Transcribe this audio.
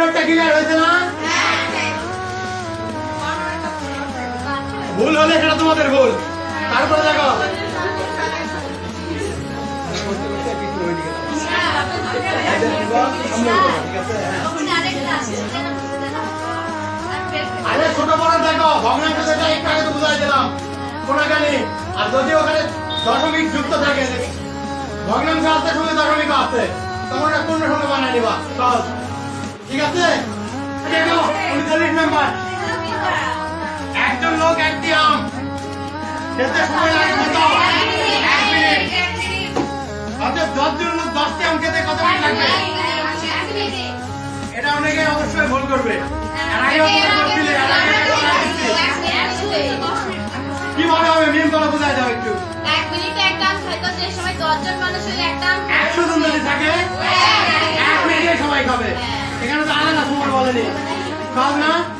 কর্নারটা clear হয়েছে না? ভুল হলে সেটা তোমাদের ভুল। তারপরে দেখো আরে ছোট বড় দেখো ভগ্নাংশ যেটা একটু আগে তো বুঝাই দিলাম। কোনাখানি। আর যদি ওখানে দশমিক যুক্ত থাকে, ভগ্নাংশ আসতে সঙ্গে দশমিক আসছে তোমরা পূর্ণ সঙ্গে বানাই নিবা। সহজ ঠিক আছে? উনচল্লিশ নাম্বার। একজন লোক একটি আম খেতে সময় লাগে কত এক মিনিট। অর্থাৎ দশজন লোক দশটি আম খেতে কত মিনিট লাগবে? এটা অনেকে অবশ্যই ভুল করবে। বলা হচ্ছে। হবে? মিম করে বোঝায় দাও একটু। এক মিনিটে একটা আম খাইতো যে সময় দশজন মানুষ হলে একটা আম একশো জন যদি থাকে এক